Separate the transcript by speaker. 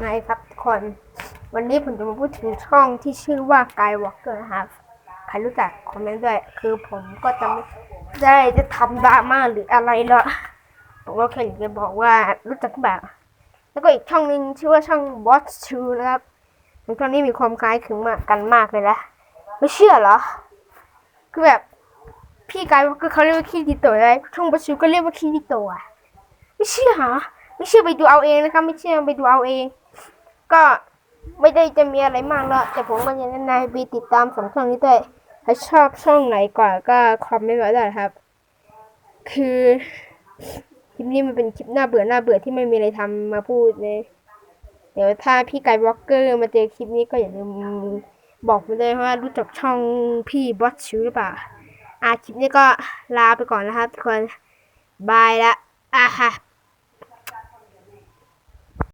Speaker 1: ไงครับทุกคน วันนี้ผมจะมาพูดถึงช่องที่ชื่อว่ากายวอล์กเกอร์นะครับใครรู้จักคอมเมนต์ด้วย คือผมก็จะไม่ได้จะทำดราม่าหรืออะไรหรอกผมก็แค่อยากจะบอกว่ารู้จักแบบ แล้วก็อีกช่องหนึ่งชื่อว่าช่อง Watch 2นะครับมันช่องนี้มีความคล้ายคลึงมากกันมากเลยนะไม่เชื่อเหรอ คือแบบพี่กายวอล์กเกอร์เขาเรียกว่าคีริโตะเลยช่อง Watch 2ก็เรียกว่าคีริโตะอะไม่เชื่อเหรอไม่เชื่อไปดูเอาเองนะครับ ไม่เชื่อไปดูเอาเอง ก็ไม่ได้จะมีอะไรมากแล้วแต่ผมก็ยังแนะนำให้ไปติดตามสองช่องนี้ด้วย ถ้าชอบช่องไหนก่อนก็คอมเมนต์ไว้ได้ครับ คือคลิปนี้มันเป็นคลิปหน้าเบื่อหน้าเบื่อที่ไม่มีอะไรทำมาพูดเลย เดี๋ยวถ้าพี่ไก่บล็อกเกอร์มาเจอคลิปนี้ก็อย่าลืมบอกมาเลยว่ารู้จักช่องพี่บอสชูหรือเปล่าอะคลิปนี้ก็ลาไปก่อนนะครับทุกคนบายละอะค่ะ